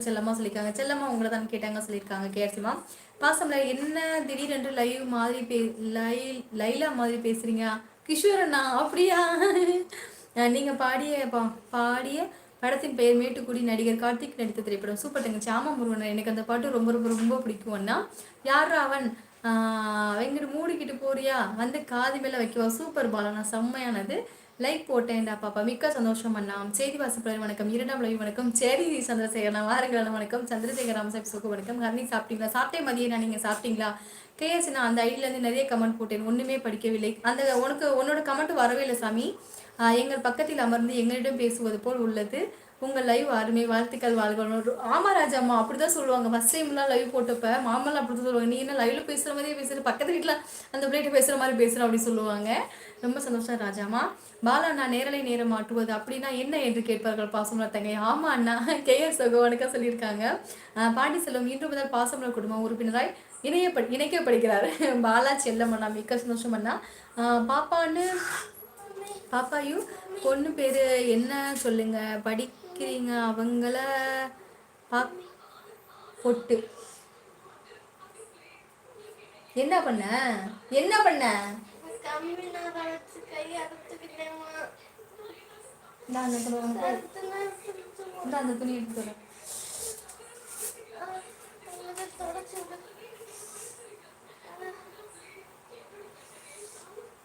செல்லம்மா சொல்லியிருக்காங்க. செல்லம்மா உங்களை தான் கேட்டாங்க சொல்லியிருக்காங்க. கேர்சிமா பாசம்ல என்ன திடீரென்று லைவ் மாதிரி பே லை லைலா மாதிரி பேசுறீங்க? கிஷோர் அண்ணா அப்படியா? நீங்கள் நீங்க பாடிய பா- பாடிய படத்தின் பெயர் மேட்டுக்குடி நடிகர் கார்த்திக் நடித்த திரைப்படம் சூப்பர் தங்கச்சி ஆமா முருகன். எனக்கு அந்த பாட்டு ரொம்ப ரொம்ப ரொம்ப பிடிக்கும் அண்ணா. யாரா அவன்? ஆஹ் மூடிக்கிட்டு போறியா? வந்து காது மேலே வைக்கவா? சூப்பர் பாலனா செம்மையானது. லைக் போட்டேன்டா பாப்பா மிக்க சந்தோஷம் பண்ணலாம் செய்தி வாசிப்பாளர் வணக்கம். இரண்டாம் லவி வணக்கம். சேரி சந்திரசேகரன் வாருங்கள் வணக்கம். சந்திரசேகர் ராமசாப் சுக்கு வணக்கம். ஹர்னி சாப்பிட்டீங்களா? சாப்பிட்டே மதியம் நீங்கள் சாப்பிட்டீங்களா? கேஎஸ் நான் அந்த ஐடியிலேருந்து நிறைய கமெண்ட் போட்டேன். ஒன்றுமே படிக்கவில்லை. அந்த உனக்கு உன்னோட கமெண்ட் வரவே இல்லை சாமி. எங்கள் பக்கத்தில் அமர்ந்து எங்களிடம் பேசுவது போல் உள்ளது. உங்கள் லைவ் அருமை வாழ்த்துக்கள் வாழ்க்கணும் ஆமா ராஜாமா அப்படிதான் சொல்லுவாங்க. ஃபர்ஸ்ட் டைம்லாம் லைவ் போட்டப்ப மாமெல்லாம் அப்படிதான் சொல்லுவாங்க. நீ என்ன லைவ்ல பேசுற மாதிரியே பேசுற? பக்கத்து வீட்டில் அந்த பிள்ளைகிட்ட பேசுற மாதிரி பேசுற அப்படி சொல்லுவாங்க. ரொம்ப சந்தோஷம் ராஜாமா பாலா நான் நேரலை நேரம் மாட்டுவது அப்படின்னா என்ன என்று கேட்பார்கள் பாசமலர் தங்கை? ஆமா அண்ணா கே எஸ் வணக்கம் சொல்லியிருக்காங்க. பாண்டி செல்வம் இன்று முதல் பாசமலர் குடும்பம் உறுப்பினராய் இணைய இணைக்கப்படுகிறார். பாலா செல்லம் அண்ணா மிக்க சந்தோஷம் அண்ணா. பாப்பான்னு பாப்பாயும் பொண்ணு பேர் என்ன சொல்லுங்க? பார்க்குறீங்க அவங்கள பா பொட்டு. என்ன பண்ண? என்ன பண்ண? நான் அந்த துணி எடுத்து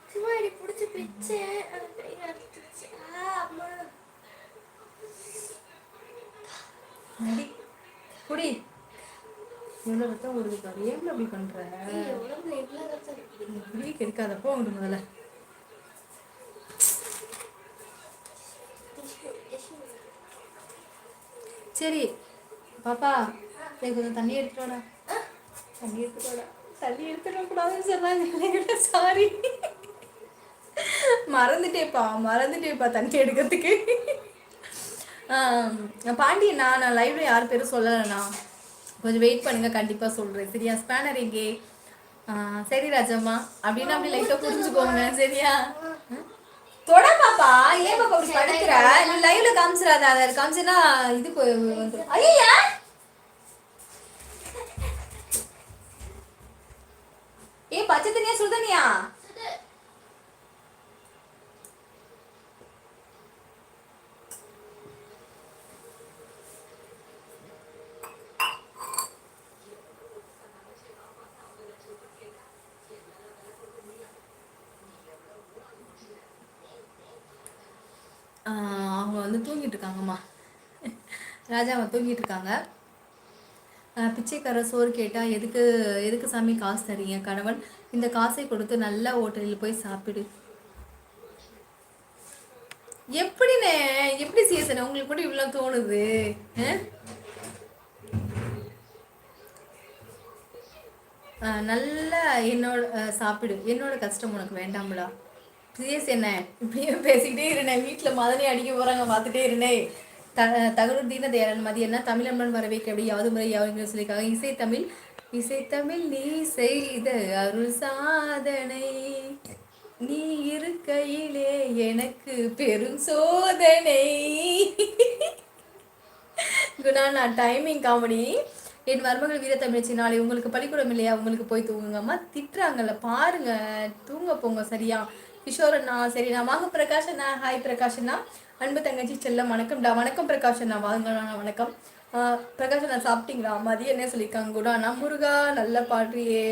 சும்மா பிடிச்சி அது கை அறுத்துச்சு ஆ அம்மா நடி குடி. எவ்வளோ ரத்தம் ஓடுது பாரு அப்படி எவ்வளோ ரத்தம் இருக்குது. இப்படி கெடுக்காதப்போ உங்கள்கிட்ட முதல்ல. சரி பாப்பா சரி கொஞ்சம் தண்ணி எடுத்துட்டு வாடா. தண்ணி எடுத்துட்டு வாடா. தண்ணி எடுத்துட்டு வரக்கூடாதுன்னு சொன்னாங்க. சாரி மறந்துட்டேப்பா மறந்துட்டேப்பா தண்ணி எடுக்கிறதுக்கு. பாண்டி நான் நான் லைவ்ல யார் பேரும் சொல்லலைண்ணா. கொஞ்சம் வெயிட் பண்ணுங்க கண்டிப்பா சொல்றேன். சரியா? ஸ்பேனர் எங்கே? சரி ராஜம்மா. அப்படின்னு அப்படி லைட்டா புரிஞ்சுக்கோங்க சரியா? ம்? தொட பாப்பா ஏன் பாப்பா அப்படி படுத்துற லைவ்ல காமிச்சிடாத அதை காமிச்சுன்னா இது போய் ஐயா வந்து தூங்கிட்டு இருக்காங்கம்மா ராஜா தூங்கிட்டு இருக்காங்க ஆஹ் பிச்சைக்கார சோறு கேட்டால் எதுக்கு எதுக்கு சாமி காசு தரீங்க கணவன்? இந்த காசை கொடுத்து நல்ல ஹோட்டலில் போய் சாப்பிடு. எப்படிண்ணே? எப்படி சீசன்? உங்களுக்கு கூட இவ்வளோ தோணுது. ஆஹ்? நல்லா என்னோட சாப்பிடு. என்னோட கஷ்டம் உனக்கு வேண்டாம்ல. பிரியஸ் என்ன? இப்படியே பேசிக்கிட்டே இருந்தேன் வீட்டில் மதனே அடிக்க போகிறாங்க பார்த்துட்டே இருந்தேன் த தகவல் தீன தயாளன் மதி என்ன? தமிழம்மன் வரவேற்க அப்படி யாவது முறை யாவது சொல்லியிருக்காங்க இசைத்தமிழ் இசைத்தமிழ் நீ செய்த அருள் சாதனை. நீ இருக்கையிலே எனக்கு பெரும் சோதனை. குணா நான் டைமிங் காமெடி என் மருமகள் வீரத்தமிழ்ச்சி நாளை உங்களுக்கு பள்ளிக்கூடம் இல்லையா? உங்களுக்கு போய் தூங்குங்க அம்மா திட்டுறாங்கல்ல பாருங்க. தூங்க போங்க சரியா? கிஷோர் அண்ணா சரி நான் வாங்க பிரகாஷ் அண்ணா ஹாய் பிரகாஷ் அண்ணா அன்பு தங்கச்சி செல்லம் வணக்கம்டா வணக்கம் பிரகாஷ் அண்ணா வாங்க அண்ணா வணக்கம். பிரகாஷ் அண்ணா சாப்பிட்டீங்களா? மதியம் என்ன சொல்லியிருக்காங்க? கூட அண்ணா முருகா நல்லா பாடுறியே.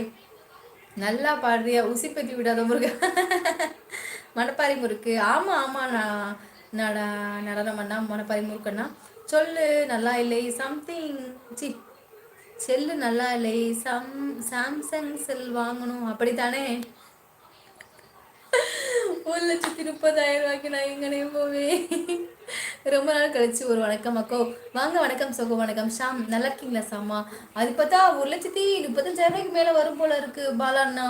நல்லா பாடுறியா? உசி பற்றி விடாத முருகா. மணப்பாரி முறுக்கு. ஆமா ஆமாம் நான் நட நடனம் அண்ணா மணப்பாரி முறுக்கண்ணா. சொல்லு நல்லா இல்லை? சம்திங் சி செல்லு நல்லா இல்லை? சம் சாம்சங் செல் வாங்கணும். அப்படித்தானே? தானே லட்சத்தி முப்பதாயிரம் ரூபாய்க்கு நான் எங்கனே போவேன். ரொம்ப நாள் கழிச்சு ஒரு வணக்கம் அக்கோ. வாங்க வணக்கம் சகோ வணக்கம் ஷாம். நல்லா இருக்கீங்களா சாமா அது பார்த்தா ஒரு லட்சத்தி முப்பத்தஞ்சாயிரம் ரூபாய்க்கு மேலே வரும் போல இருக்கு பாலாண்ணா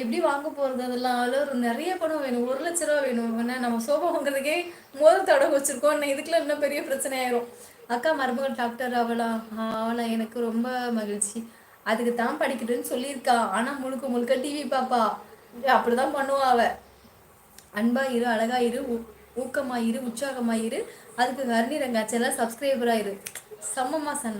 எப்படி வாங்க போகிறது அதெல்லாம்? அதில் ஒரு நிறைய பணம் வேணும். ஒரு லட்ச ரூபா வேணும். நம்ம சோபா வாங்குறதுக்கே முதல் தொடங்க வச்சுருக்கோம். இன்னும் இதுக்குலாம் இன்னும் பெரிய பிரச்சனை ஆயிரும் அக்கா மருமகள் டாக்டர் அவளா? அவளா எனக்கு ரொம்ப மகிழ்ச்சி. அதுக்கு தான் படிக்கிறதுன்னு சொல்லியிருக்கா. ஆனால் முழுக்க முழுக்க டிவி பாப்பா. அப்படிதான் பண்ணுவா அவள் அன்பாயிரு அழகாயிரு ஊக்கமாயிரு உற்சாகமாயிரு. அதுக்கு ஹர்னி ரங்காச்செல்லாம் சப்ஸ்கிரைபராயிரு இரு சன்னா